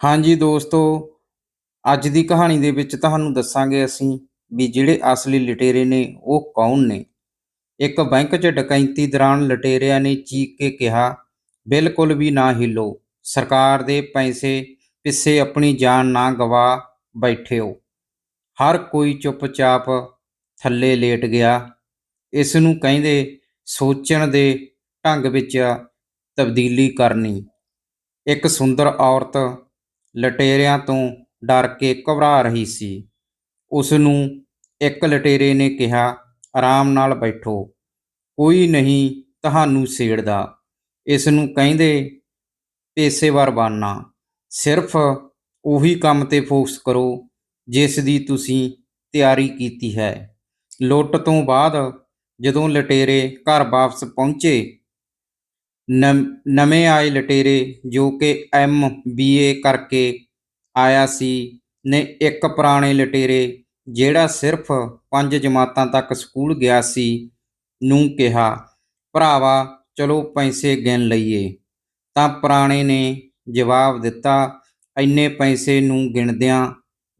ਹਾਂਜੀ ਦੋਸਤੋ, ਅੱਜ ਦੀ ਕਹਾਣੀ ਦੇ ਵਿੱਚ ਤੁਹਾਨੂੰ ਦੱਸਾਂਗੇ ਅਸੀਂ ਵੀ ਜਿਹੜੇ ਅਸਲੀ ਲਟੇਰੇ ਨੇ ਉਹ ਕੌਣ ਨੇ। ਇੱਕ ਬੈਂਕ 'ਚ ਡਕੈਤੀ ਦੌਰਾਨ ਲਟੇਰਿਆਂ ਨੇ ਚੀਕ ਕੇ ਕਿਹਾ, ਬਿਲਕੁਲ ਵੀ ਨਾ ਹਿੱਲੋ, ਸਰਕਾਰ ਦੇ ਪੈਸੇ ਪਿੱਛੇ ਆਪਣੀ ਜਾਨ ਨਾ ਗਵਾ ਬੈਠਿਓ। ਹਰ ਕੋਈ ਚੁੱਪਚਾਪ ਥੱਲੇ ਲੇਟ ਗਿਆ। ਇਸ ਨੂੰ ਕਹਿੰਦੇ ਸੋਚਣ ਦੇ ਢੰਗ ਵਿੱਚ ਤਬਦੀਲੀ ਕਰਨੀ। ਇੱਕ ਸੁੰਦਰ ਔਰਤ ਲਟੇਰਿਆਂ ਤੋਂ ਡਰ ਕੇ ਘਬਰਾ ਰਹੀ ਸੀ। ਉਸ ਨੂੰ ਇੱਕ ਲਟੇਰੇ ਨੇ ਕਿਹਾ, ਆਰਾਮ ਨਾਲ ਬੈਠੋ, ਕੋਈ ਨਹੀਂ ਤੁਹਾਨੂੰ ਸੇੜਦਾ। ਇਸ ਨੂੰ ਕਹਿੰਦੇ, ਪੇਸ਼ੇਵਰ ਬਣਨਾ ਸਿਰਫ ਉਹੀ ਕੰਮ ਤੇ ਫੋਕਸ ਕਰੋ ਜਿਸ ਦੀ ਤੁਸੀਂ ਤਿਆਰੀ ਕੀਤੀ ਹੈ। ਲੁੱਟ ਤੋਂ ਬਾਅਦ ਜਦੋਂ ਲਟੇਰੇ ਘਰ ਵਾਪਸ ਪਹੁੰਚੇ ਨਵੇਂ ਆਏ ਲਟੇਰੇ ਜੋ ਕਿ ਐਮ ਏ ਕਰਕੇ ਆਇਆ ਸੀ ਨੇ ਇੱਕ ਪੁਰਾਣੇ ਲਟੇਰੇ ਜਿਹੜਾ ਸਿਰਫ ਪੰਜ ਜਮਾਤਾਂ ਤੱਕ ਸਕੂਲ ਗਿਆ ਸੀ ਨੂੰ ਕਿਹਾ, ਭਰਾਵਾ, ਚਲੋ ਪੈਸੇ ਗਿਣ ਲਈਏ। ਤਾਂ ਪੁਰਾਣੇ ਨੇ ਜਵਾਬ ਦਿੱਤਾ, ਇੰਨੇ ਪੈਸੇ ਨੂੰ ਗਿਣਦਿਆਂ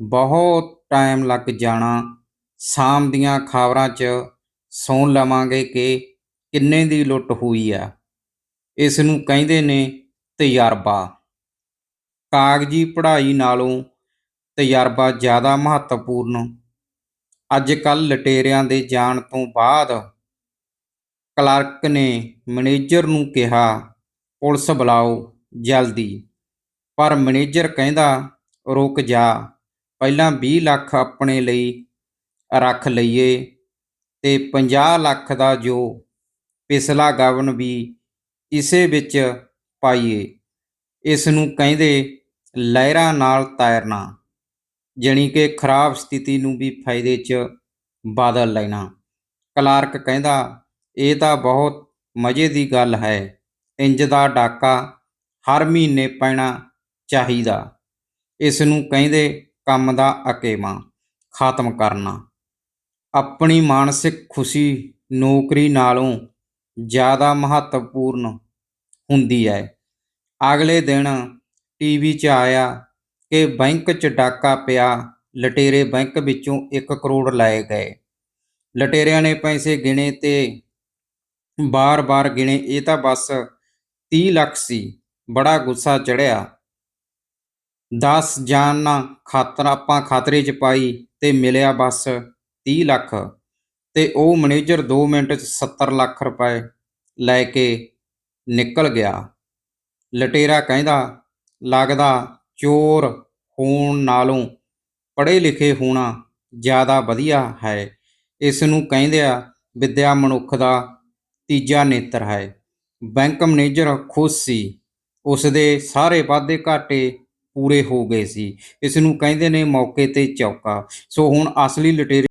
ਬਹੁਤ ਟਾਈਮ ਲੱਗ ਜਾਣਾ। ਸ਼ਾਮ ਦੀਆਂ ਖਬਰਾਂ 'ਚ ਸੌਣ ਲਵਾਂਗੇ ਕਿ ਕਿੰਨੇ ਦੀ ਲੁੱਟ ਹੋਈ ਆ। ਇਸ ਨੂੰ ਕਹਿੰਦੇ ਨੇ ਤਜਰਬਾ। ਕਾਗਜ਼ੀ ਪੜ੍ਹਾਈ ਨਾਲੋਂ ਤਜਰਬਾ ਜ਼ਿਆਦਾ ਮਹੱਤਵਪੂਰਨ। ਅੱਜ ਕੱਲ ਲਟੇਰਿਆਂ ਦੇ ਜਾਣ ਤੋਂ ਬਾਅਦ ਕਲਰਕ ਨੇ ਮੈਨੇਜਰ ਨੂੰ ਕਿਹਾ, ਪੁਲਿਸ ਬੁਲਾਓ ਜਲਦੀ। ਪਰ ਮੈਨੇਜਰ ਕਹਿੰਦਾ, ਰੁਕ ਜਾ, ਪਹਿਲਾਂ 20 ਲੱਖ ਆਪਣੇ ਲਈ ਰੱਖ ਲਈਏ ਤੇ 50 ਲੱਖ ਦਾ ਜੋ ਪਿਛਲਾ ਗਵਨ ਵੀ ਇਸੇ ਵਿੱਚ ਪਾਈਏ। ਇਸ ਨੂੰ ਕਹਿੰਦੇ ਲਹਿਰਾਂ ਨਾਲ ਤੈਰਨਾ, ਜਾਣੀ ਕਿ ਖਰਾਬ ਸਥਿਤੀ ਨੂੰ ਵੀ ਫਾਇਦੇ 'ਚ ਬਦਲ ਲੈਣਾ। ਕਲਾਰਕ ਕਹਿੰਦਾ, ਇਹ ਤਾਂ ਬਹੁਤ ਮਜ਼ੇ ਦੀ ਗੱਲ ਹੈ। ਇੰਜ ਦਾ ਡਾਕਾ ਹਰ ਮਹੀਨੇ ਪੈਣਾ ਚਾਹੀਦਾ। ਇਸ ਨੂੰ ਕਹਿੰਦੇ ਕੰਮ ਦਾ ਅਕੇਵਾ, ਖਤਮ ਕਰਨਾ। ਆਪਣੀ ਮਾਨਸਿਕ ਖੁਸ਼ੀ ਨੌਕਰੀ ਨਾਲੋਂ ਜ਼ਿਆਦਾ ਮਹੱਤਵਪੂਰਨ ਹੁੰਦੀ ਹੈ। ਅਗਲੇ ਦਿਨ ਟੀਵੀ 'ਚ ਆਇਆ ਕਿ ਬੈਂਕ 'ਚ ਡਾਕਾ ਪਿਆ, ਲਟੇਰੇ ਬੈਂਕ ਵਿੱਚੋਂ 1 ਕਰੋੜ ਲਏ ਗਏ। ਲਟੇਰਿਆਂ ਨੇ ਪੈਸੇ ਗਿਣੇ ਤੇ ਬਾਰ-ਬਾਰ ਗਿਣੇ। ਇਹ ਤਾਂ ਬਸ 30 ਲੱਖ ਸੀ। ਬੜਾ ਗੁੱਸਾ ਚੜਿਆ 10 ਜਾਨ ਖਾਤਰ ਆਪਾਂ ਖਤਰੇ 'ਚ ਪਾਈ ਤੇ ਮਿਲਿਆ ਬਸ 30 ਲੱਖ। ਤੇ ਉਹ ਮੈਨੇਜਰ 2 ਮਿੰਟ 'ਚ 70 ਲੱਖ ਰੁਪਏ ਲੈ ਕੇ ਨਿਕਲ ਗਿਆ। ਲਟੇਰਾ ਕਹਿੰਦਾ, ਲੱਗਦਾ ਚੋਰ ਹੋਣ ਨਾਲੋਂ ਪੜ੍ਹੇ ਲਿਖੇ ਹੋਣਾ ਜ਼ਿਆਦਾ ਵਧੀਆ ਹੈ। ਇਸ ਨੂੰ ਕਹਿੰਦੇ ਆ ਵਿਦਿਆ ਮਨੁੱਖ ਦਾ ਤੀਜਾ ਨੇਤਰ ਹੈ। ਬੈਂਕ ਮੈਨੇਜਰ ਖੁਸ਼ ਸੀ। ਉਸ ਦੇ ਸਾਰੇ ਵਾਅਦੇ ਘਾਟੇ ਪੂਰੇ ਹੋ ਗਏ ਸੀ। ਇਸ ਨੂੰ ਕਹਿੰਦੇ ਨੇ ਮੌਕੇ ਤੇ ਚੌਕਾ। ਸੋ ਹੁਣ ਅਸਲੀ ਲਟੇਰੇ